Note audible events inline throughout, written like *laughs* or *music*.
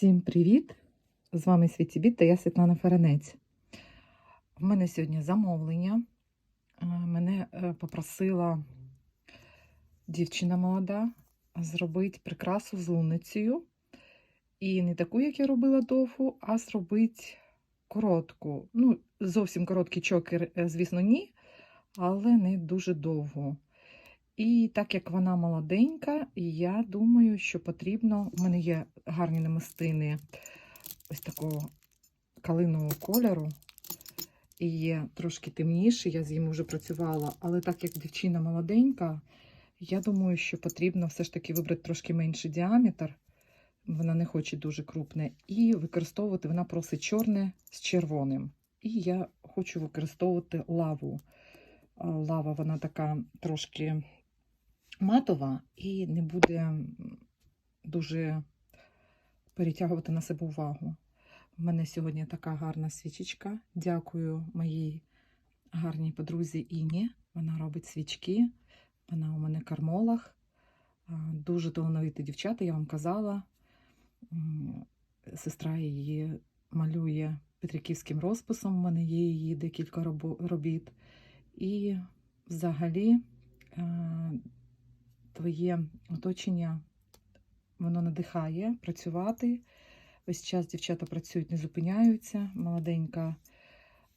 Всім привіт! З вами Світі Біт та я Світлана Ференець. В мене сьогодні замовлення. Е, Мене е, попросила дівчина молода зробити прикрасу з луницею. І не таку, як я робила довгу, а зробити коротку. Ну, зовсім короткий чокер, е, звісно, ні, але не дуже довгу. І так як вона молоденька, я думаю, що потрібно. У мене є гарні намистини ось такого калинового кольору. І є трошки темніші, я з ними вже працювала, але так як дівчина молоденька, я думаю, що потрібно все ж таки вибрати трошки менший діаметр. Вона не хоче дуже крупне. І використовувати вона просить чорне з червоним. І я хочу використовувати лаву. Лава, вона така трошки матова і не буде дуже перетягувати на себе увагу. У мене сьогодні така гарна свічечка. Дякую моїй гарній подрузі Іні. Вона робить свічки. Вона у мене кармолог. А, Дуже талановиті дівчата, я вам казала. Сестра її малює петриківським розписом. У мене є її декілька робіт. І взагалі е, твоє оточення воно надихає працювати. Весь час дівчата працюють, не зупиняються. Молоденька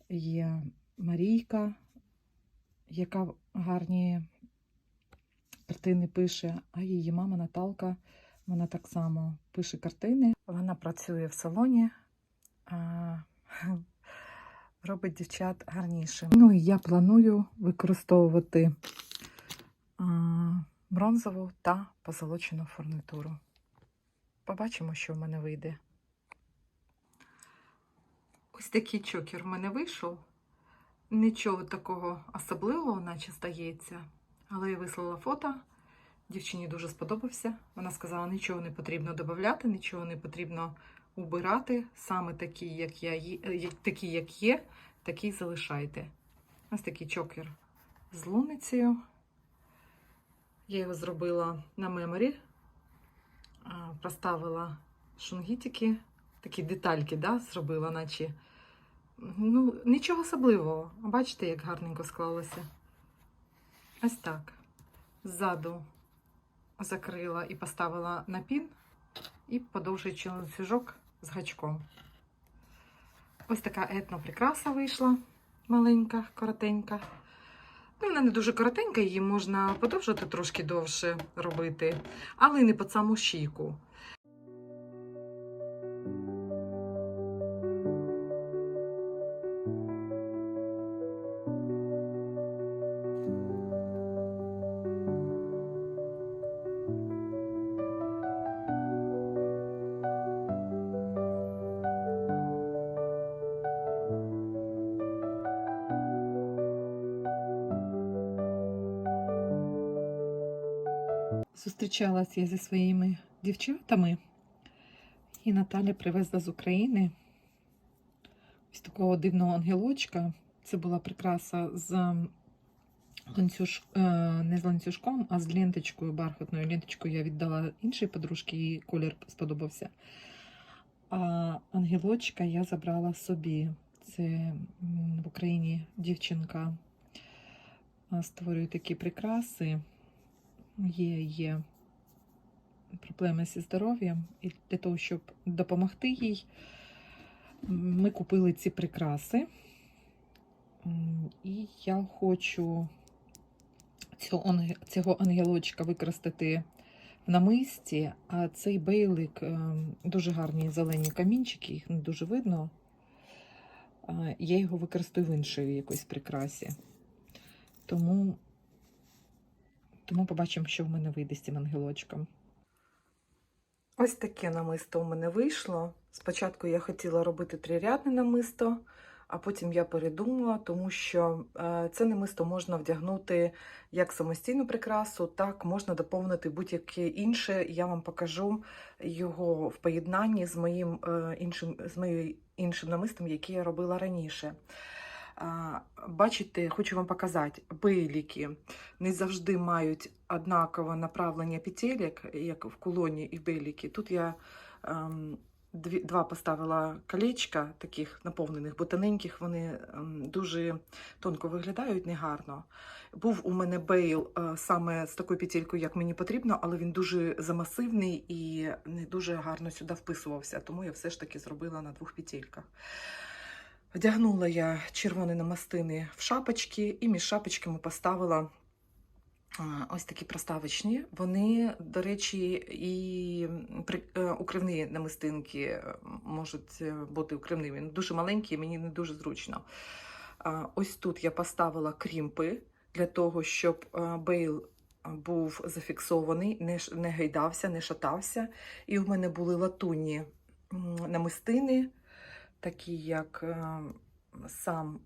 є Марійка, яка гарні картини пише, а її мама Наталка, вона так само пише картини. Вона працює в салоні, а, *laughs* робить дівчат гарнішим. Ну і я планую використовувати а, бронзову та позолочену фурнітуру. Побачимо, що в мене вийде. Ось такий чокер в мене вийшов. Нічого такого особливого, наче стається. Але я вислала фото. Дівчині дуже сподобався. Вона сказала, нічого не потрібно додати, нічого не потрібно убирати. Саме такі, як я, е, такі, як є, такі залишайте. Ось такий чокер з луницею. Я його зробила на меморі, а, проставила шунгітики, такі детальки, да, зробила, наче. Ну, нічого особливого. Бачите, як гарненько склалося. Ось так. Ззаду закрила і поставила на пін, і подовжуючи ланцюжок з гачком. Ось така етноприкраса вийшла маленька, коротенька. Ну, вона не дуже коротенька, її можна подовжити трошки довше робити, але не під саму шийку. Зустрічалась я зі своїми дівчатами, і Наталя привезла з України ось такого дивного ангелочка. Це була прикраса з ланцюж... е, не з ланцюжком, а з ленточкою, бархатною ленточкою я віддала іншій подружці, їй колір сподобався. А ангелочка я забрала собі. Це в Україні дівчинка створює такі прикраси. Є, є проблеми зі здоров'ям, і для того, щоб допомогти їй, ми купили ці прикраси. І я хочу цього, ангелочка використати в намисті, а цей бейлик ем, дуже гарні зелені камінчики, їх не дуже видно. Я його використаю в іншій якоїсь прикрасі. Тому тому побачимо, що в мене вийде з цим ангелочком. Ось таке намисто у мене вийшло. Спочатку я хотіла робити трирядне намисто, а потім я передумала, тому що е, це намисто можна вдягнути як самостійну прикрасу, так можна доповнити будь-яке інше. Я вам покажу його в поєднанні з моїм е, іншим, з моїм іншим намистом, яке я робила раніше. Бачите, хочу вам показати, бейліки не завжди мають однакове направлення петелек, як в кулоні і бейліки. Тут я ем, дві, два поставила колечка, таких наповнених, бо тоненьких вони ем, дуже тонко виглядають, негарно. Був у мене бейл е, саме з такою петелькою, як мені потрібно, але він дуже замасивний і не дуже гарно сюди вписувався, тому я все ж таки зробила на двох петельках. Вдягнула я червоні намастини в шапочки і між шапочками поставила ось такі проставочні. Вони, до речі, і е, укривні намистинки е, можуть е, бути укривними. Дуже маленькі, мені не дуже зручно. Ось тут я поставила крімпи для того, щоб бейл був зафіксований, не гайдався, не шатався. І в мене були латунні намистини, такі як е, сам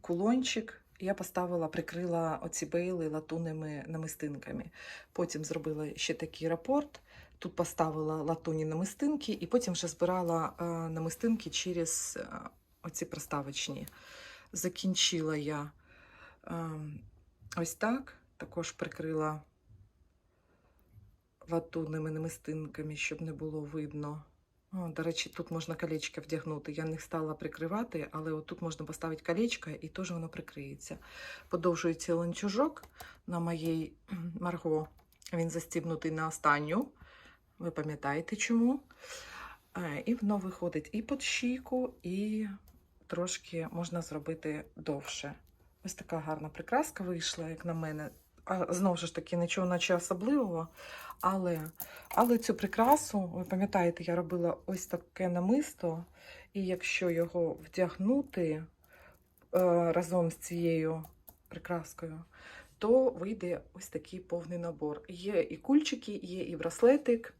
кулончик. Я поставила, прикрила оці бейли латунними намистинками. Потім зробила ще такий рапорт. Тут поставила латунні намистинки, і потім вже збирала е, намистинки через е, оці проставочні. Закінчила я ось так. Також прикрила латунними намистинками, щоб не було видно. До речі, тут можна колечко вдягнути. Я не стала прикривати, але отут можна поставити колечко і теж воно прикриється. Подовжується ланцюжок на моїй Марго. Він застібнутий на останню. Ви пам'ятаєте чому? І воно виходить і під шийку, і трошки можна зробити довше. Ось така гарна прикраска вийшла, як на мене. Знову ж таки, нічого наче особливого. Але, але цю прикрасу, ви пам'ятаєте, я робила ось таке намисто, і якщо його вдягнути е, разом з цією прикраскою, то вийде ось такий повний набор. Є і кульчики, є і браслетик.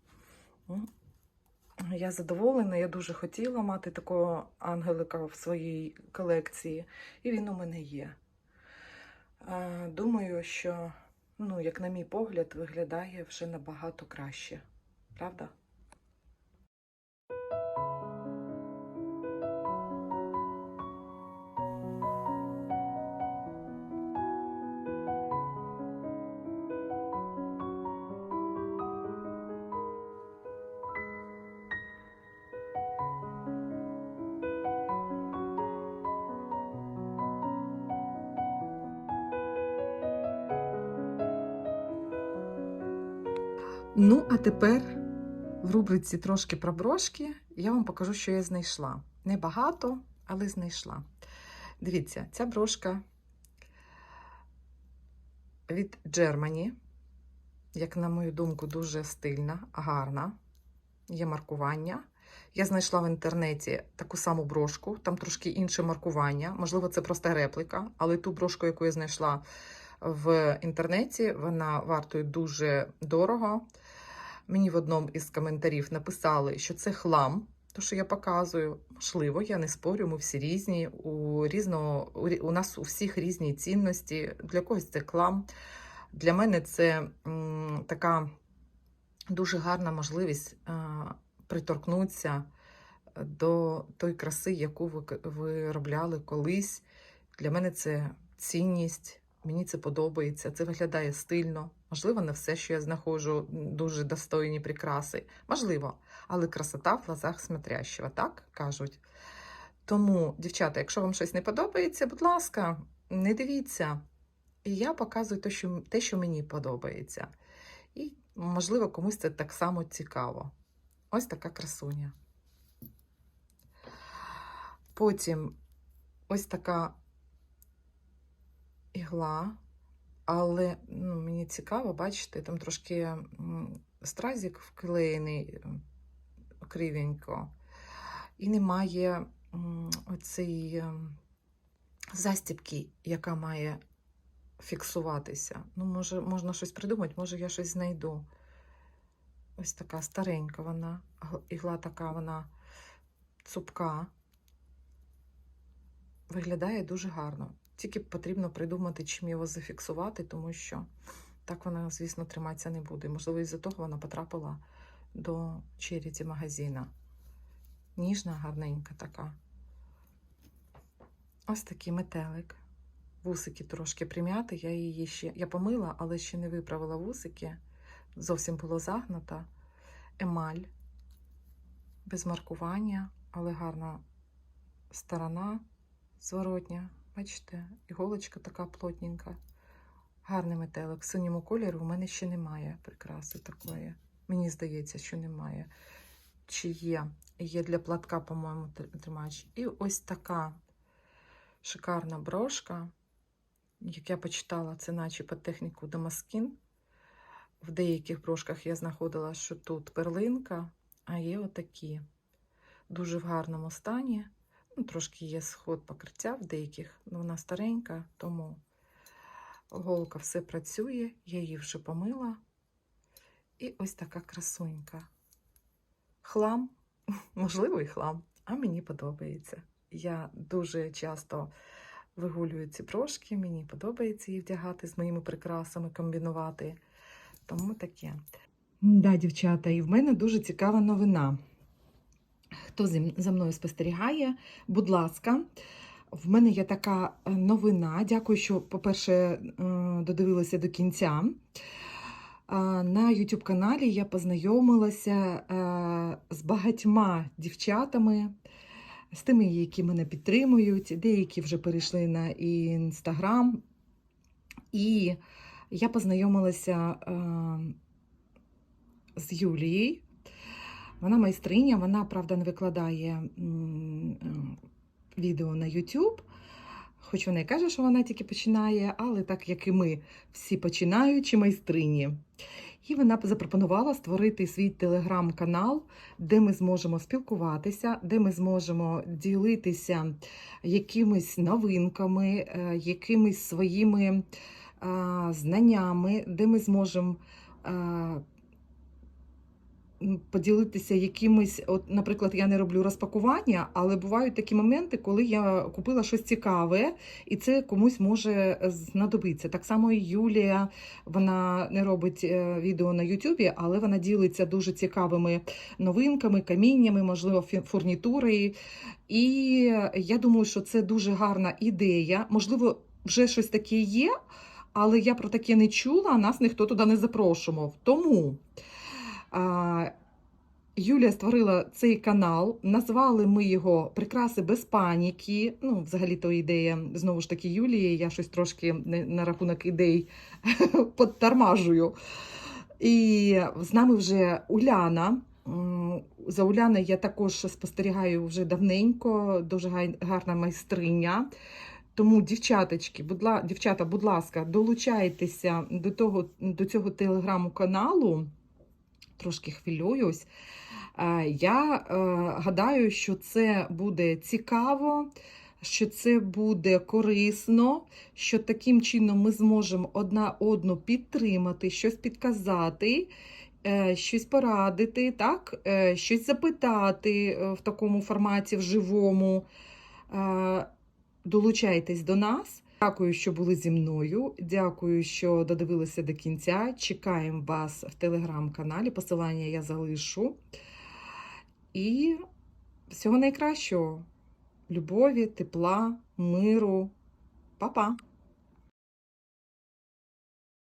Я задоволена, я дуже хотіла мати такого ангелика в своїй колекції, і він у мене є. Думаю, що, ну, як на мій погляд, виглядає вже набагато краще. Правда? Ну, а тепер в рубриці трошки про брошки я вам покажу, що я знайшла. Небагато, але знайшла. Дивіться, ця брошка від Germany, як на мою думку, дуже стильна, гарна. Є маркування. Я знайшла в інтернеті таку саму брошку, там трошки інше маркування. Можливо, це просто репліка, але ту брошку, яку я знайшла в інтернеті, вона вартує дуже дорого. Мені в одному із коментарів написали, що це хлам, то що я показую. Можливо, я не спорю, ми всі різні. У різного у, нас у всіх різні цінності. Для когось це хлам. Для мене це м, така дуже гарна можливість е, приторкнутися до тої краси, яку ви к- виробляли колись. Для мене це цінність. Мені це подобається, це виглядає стильно. Можливо, не все, що я знаходжу, дуже достойні прикраси. Можливо, але красота в глазах смотрящого, так кажуть. Тому, дівчата, якщо вам щось не подобається, будь ласка, не дивіться. І я показую те, що, те, що мені подобається. І, можливо, комусь це так само цікаво. Ось така красуня. Потім ось така ігла, але ну, мені цікаво, бачите, там трошки м, стразик вклеєний кривенько, і немає оцеї ем, застібки, яка має фіксуватися. Ну, може, можна щось придумати, може, я щось знайду. Ось така старенька вона, ігла така вона цупка. Виглядає дуже гарно. Тільки потрібно придумати, чим його зафіксувати, тому що так вона, звісно, триматися не буде. Можливо, із-за того вона потрапила до черіті магазина. Ніжна, гарненька така. Ось такий метелик. Вусики трошки прим'яти. Я її ще я помила, але ще не виправила вусики. Зовсім було загнута. Емаль. без маркування, але гарна сторона зворотня. Бачите, іголочка така плотненька. Гарний метелик. В синьому кольорі у мене ще немає прикраси такої. Мені здається, що немає. Чи є? Є для платка, по-моєму, тримач. І ось така шикарна брошка, як я почитала, це наче по техніку Дамаскін. В деяких брошках я знаходила, що тут перлинка, а є отакі. Дуже в гарному стані. Ну, трошки є сход покриття в деяких, але вона старенька, тому голка все працює, я її вже помила. І ось така красунька. Хлам, *laughs* можливо, і хлам, а мені подобається. Я дуже часто вигулюю ці брошки, мені подобається її вдягати з моїми прикрасами, комбінувати. Тому таке. Да, дівчата, і в мене дуже цікава новина. Хто за мною спостерігає, будь ласка, в мене є така е, новина. Дякую, що, по-перше, е, додивилися до кінця. На YouTube каналі я познайомилася е, з багатьма дівчатами, з тими, які мене підтримують, деякі вже перейшли на інстаграм. І я познайомилася е, з Юлією. Вона майстриня, вона, правда, не викладає е, відео на YouTube. Хоч вона і каже, що вона тільки починає, але так як і ми, всі починаючі майстрині. І вона запропонувала створити свій телеграм-канал, де ми зможемо спілкуватися, де ми зможемо ділитися якимись новинками, е, якимись своїми е, знаннями, де ми зможемо поділитися якимись, от, наприклад, я не роблю розпакування, але бувають такі моменти, коли я купила щось цікаве, і це комусь може знадобитися. Так само і Юлія, вона не робить е, відео на Ютубі, але вона ділиться дуже цікавими новинками, каміннями, можливо, фурнітурою. І я думаю, що це дуже гарна ідея. Можливо, вже щось таке є, але я про таке не чула, нас ніхто туди не запрошував. Тому. Юлія створила цей канал, назвали ми його Прикраси без паніки. Ну, взагалі то ідея знову ж таки Юлії. Я щось трошки на рахунок ідей *laughs* подтормажую. І з нами вже Уляна. За Уляною я також спостерігаю вже давненько, дуже гарна майстриня. Тому, дівчаточки, будь дівчата, будь ласка, долучайтеся до, того, до цього телеграму-каналу. Трошки хвилююсь. Е, Я е, гадаю, що це буде цікаво, що це буде корисно, що таким чином ми зможемо одна одну підтримати, щось підказати, е, щось порадити, так? Щось запитати в такому форматі, в живому. Долучайтесь до нас. Дякую, що були зі мною. Дякую, що додивилися до кінця. Чекаємо вас в телеграм-каналі. Посилання я залишу. І всього найкращого. Любові, тепла, миру. Па-па!